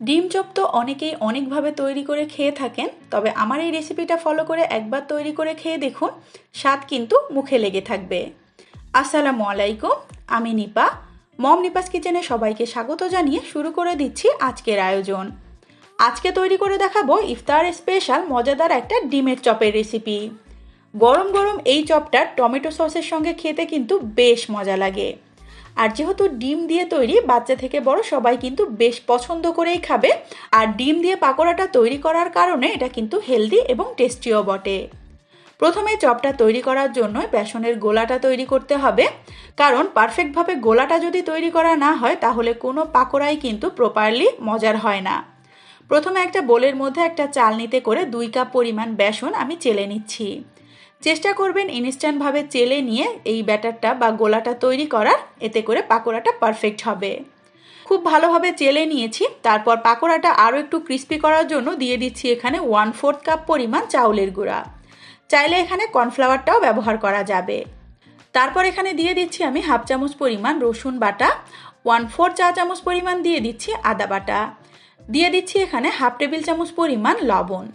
ডিম চপ তো অনেকেই অনেকভাবে তৈরি করে খেয়ে থাকেন, তবে আমার এই রেসিপিটা ফলো করে একবার তৈরি করে খেয়ে দেখুন, স্বাদ কিন্তু মুখে লেগে থাকবে। আসসালামু আলাইকুম, আমি নিপা। মম নিপাস কিচেনে সবাইকে স্বাগত জানিয়ে শুরু করে দিচ্ছি আজকের আয়োজন। আজকে তৈরি করে দেখাবো ইফতার স্পেশাল মজাদার একটা ডিমের চপের রেসিপি। গরম গরম এই চপটা টমেটো সসের সঙ্গে খেতে কিন্তু বেশ মজা লাগে। আর যেহেতু ডিম দিয়ে তৈরি, বাচ্চা থেকে বড় সবাই কিন্তু বেশ পছন্দ করেই খাবে। আর ডিম দিয়ে পাকোড়াটা তৈরি করার কারণে এটা কিন্তু হেলদি এবং টেস্টিও বটে। প্রথমে চপটা তৈরি করার জন্য বেসনের গোলাটা তৈরি করতে হবে। কারণ পারফেক্টভাবে গোলাটা যদি তৈরি করা না হয়, তাহলে কোনো পাকোড়াই কিন্তু প্রপারলি মজার হয় না। প্রথমে একটা বোলের মধ্যে একটা চাল নিতে করে দুই কাপ পরিমাণ বেসন আমি চেলে নিচ্ছি। চেষ্টা করবেন ইনস্ট্যান্টভাবে চেলে নিয়ে এই ব্যাটারটা বা গোলাটা তৈরি করার, এতে করে পাকোড়াটা পারফেক্ট হবে। খুব ভালোভাবে চেলে নিয়েছি, তারপর পাকোড়াটা আরও একটু ক্রিস্পি করার জন্য দিয়ে দিচ্ছি এখানে ওয়ান ফোর্থ কাপ পরিমাণ চাউলের গুঁড়া। চাইলে এখানে কর্নফ্লাওয়ারটাও ব্যবহার করা যাবে। তারপর এখানে দিয়ে দিচ্ছি আমি হাফ চামচ পরিমাণ রসুন বাটা ওয়ান ফোর চা চামচ পরিমাণ দিয়ে দিচ্ছি আদা বাটা। দিয়ে দিচ্ছি এখানে হাফ টেবিল চামচ পরিমাণ লবণ।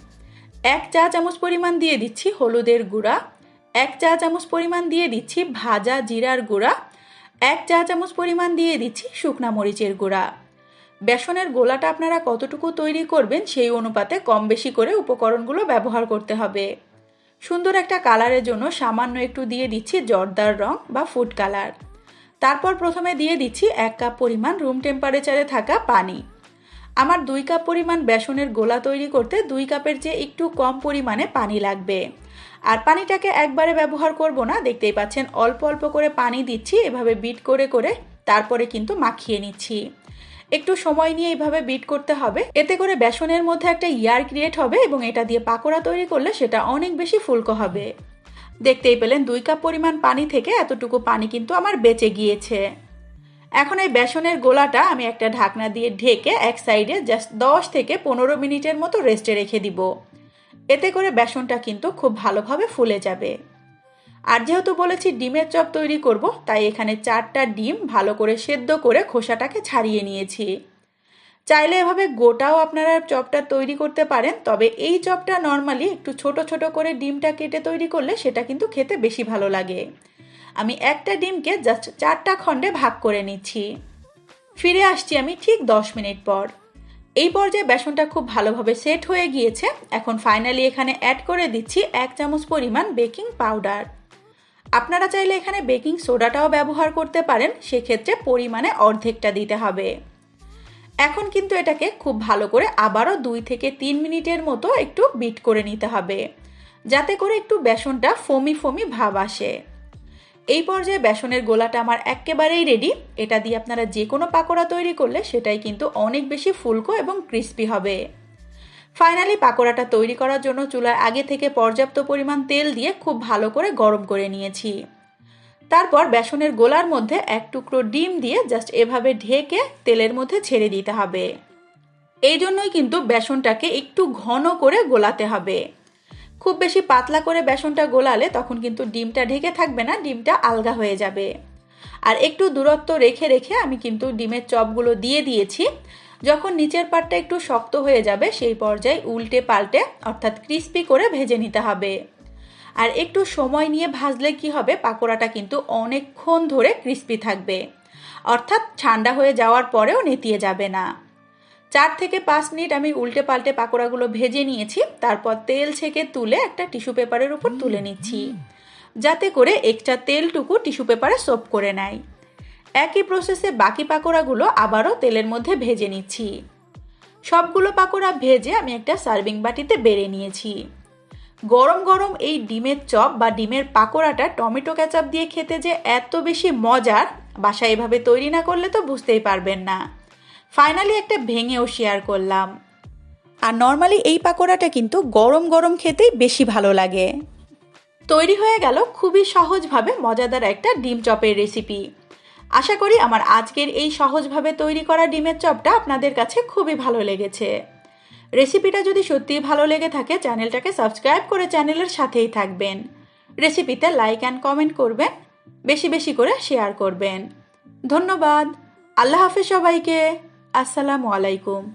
এক চা চামচ পরিমাণ দিয়ে দিচ্ছি হলুদের গুঁড়া, এক চা চামচ পরিমাণ দিয়ে দিচ্ছি ভাজা জিরার গুঁড়া, এক চা চামচ পরিমাণ দিয়ে দিচ্ছি শুকনা মরিচের গুঁড়া। বেসনের গোলাটা আপনারা কতটুকু তৈরি করবেন সেই অনুপাতে কম বেশি করে উপকরণগুলো ব্যবহার করতে হবে। সুন্দর একটা কালারের জন্য সামান্য একটু দিয়ে দিচ্ছি জর্দার রং বা ফুড কালার। তারপর প্রথমে দিয়ে দিচ্ছি এক কাপ পরিমাণ রুম টেম্পারেচারে থাকা পানি। আমার দুই কাপ পরিমাণ বেসনের গোলা তৈরি করতে দুই কাপের চেয়ে একটু কম পরিমাণে পানি লাগবে। আর পানিটাকে একবারে ব্যবহার করব না, দেখতেই পাচ্ছেন অল্প অল্প করে পানি দিচ্ছি, এভাবে বিট করে করে তারপরে কিন্তু মাখিয়ে নিচ্ছি। একটু সময় নিয়ে এইভাবে বিট করতে হবে। এতে করে বেসনের মধ্যে একটা ইয়ার ক্রিয়েট হবে এবং এটা দিয়ে পাকোড়া তৈরি করলে সেটা অনেক বেশি ফুলকো হবে। দেখতেই পেলেন দুই কাপ পরিমাণ পানি থেকে এতটুকু পানি কিন্তু আমার বেঁচে গিয়েছে। এখন এই বেসনের গোলাটা আমি একটা ঢাকনা দিয়ে ঢেকে এক সাইডে জাস্ট দশ থেকে পনেরো মিনিটের মতো রেস্টে রেখে দিব। এতে করে বেসনটা কিন্তু খুব ভালোভাবে ফুলে যাবে। আর যেহেতু বলেছি ডিমের চপ তৈরি করব, তাই এখানে চারটা ডিম ভালো করে সেদ্ধ করে খোসাটাকে ছাড়িয়ে নিয়েছি। চাইলে এভাবে গোটাও আপনারা চপটা তৈরি করতে পারেন, তবে এই চপটা নর্মালি একটু ছোট ছোট করে ডিমটা কেটে তৈরি করলে সেটা কিন্তু খেতে বেশি ভালো লাগে। আমি একটা ডিমকে জাস্ট চারটা খণ্ডে ভাগ করে নিচ্ছি। ফিরে আসছি আমি ঠিক দশ মিনিট পর। এই পর্যায়ে বেসনটা খুব ভালোভাবে সেট হয়ে গিয়েছে। এখন ফাইনালি এখানে অ্যাড করে দিচ্ছি এক চামচ পরিমাণ বেকিং পাউডার আপনারা চাইলে এখানে বেকিং সোডাটাও ব্যবহার করতে পারেন, সেক্ষেত্রে পরিমাণে অর্ধেকটা দিতে হবে। এখন কিন্তু এটাকে খুব ভালো করে আবারও দুই থেকে তিন মিনিটের মতো একটু বিট করে নিতে হবে। যাতে করে একটু বেসনটা ফমি ফমি ভাব আসে। এই পর্যায়ে বেসনের গোলাটা আমার একেবারেই রেডি এটা দিয়ে আপনারা যে কোনো পাকোড়া তৈরি করলে সেটাই কিন্তু অনেক বেশি ফুলকো এবং ক্রিস্পি হবে। ফাইনালি পাকোড়াটা তৈরি করার জন্য চুলায় আগে থেকে পর্যাপ্ত পরিমাণ তেল দিয়ে খুব ভালো করে গরম করে নিয়েছি। তারপর বেসনের গোলার মধ্যে এক টুকরো ডিম দিয়ে জাস্ট এভাবে ঢেকে তেলের মধ্যে ছেড়ে দিতে হবে। এই জন্যই কিন্তু বেসনটাকে একটু ঘন করে গোলাতে হবে। খুব বেশি পাতলা করে বেসনটা গোলালে তখন কিন্তু ডিমটা ঢেকে থাকবে না, ডিমটা আলগা হয়ে যাবে। আর একটু দূরত্ব রেখে রেখে আমি কিন্তু ডিমের চপগুলো দিয়ে দিয়েছি। যখন নিচের পাটটা একটু শক্ত হয়ে যাবে, সেই পর্যায়ে উল্টে পাল্টে অর্থাৎ ক্রিস্পি করে ভেজে নিতে হবে। আর একটু সময় নিয়ে ভাজলে কি হবে, পাকোড়াটা কিন্তু অনেকক্ষণ ধরে ক্রিস্পি থাকবে। অর্থাৎ ঠান্ডা হয়ে যাওয়ার পরেও নেতিয়ে যাবে না। চার থেকে পাঁচ মিনিট আমি উল্টে পাল্টে পাকোড়াগুলো ভেজে নিয়েছি তারপর তেল ছেঁকে তুলে একটা টিস্যু পেপারের উপর তুলে নিচ্ছি। যাতে করে এক্সট্রা তেলটুকু টিস্যু পেপারে সোপ করে নেয়। একই প্রসেসে বাকি পাকোড়াগুলো আবারও তেলের মধ্যে ভেজে নিচ্ছি। সবগুলো পাকোড়া ভেজে আমি একটা সার্ভিং বাটিতে বেড়ে নিয়েছি। গরম গরম এই ডিমের চপ বা ডিমের পাকোড়াটা টমেটো ক্যাচাপ দিয়ে খেতে যে এত বেশি মজার বাসায় এভাবে তৈরি না করলে তো বুঝতেই পারবেন না। ফাইনালি একটা ভেঙেও শেয়ার করলাম। আর নর্মালি এই পাকোড়াটা কিন্তু গরম গরম খেতেই বেশি ভালো লাগে। তৈরি হয়ে গেল খুবই সহজভাবে মজাদার একটা ডিম চপের রেসিপি আশা করি আমার আজকের এই সহজভাবে তৈরি করা ডিমের চপটা আপনাদের কাছে খুবই ভালো লেগেছে। রেসিপিটা যদি সত্যিই ভালো লেগে থাকে, চ্যানেলটাকে সাবস্ক্রাইব করে চ্যানেলের সাথেই থাকবেন। রেসিপিতে লাইক অ্যান্ড কমেন্ট করবেন, বেশি বেশি করে শেয়ার করবেন। ধন্যবাদ। আল্লাহ হাফেজ সবাইকে। আসসালামু আলাইকুম।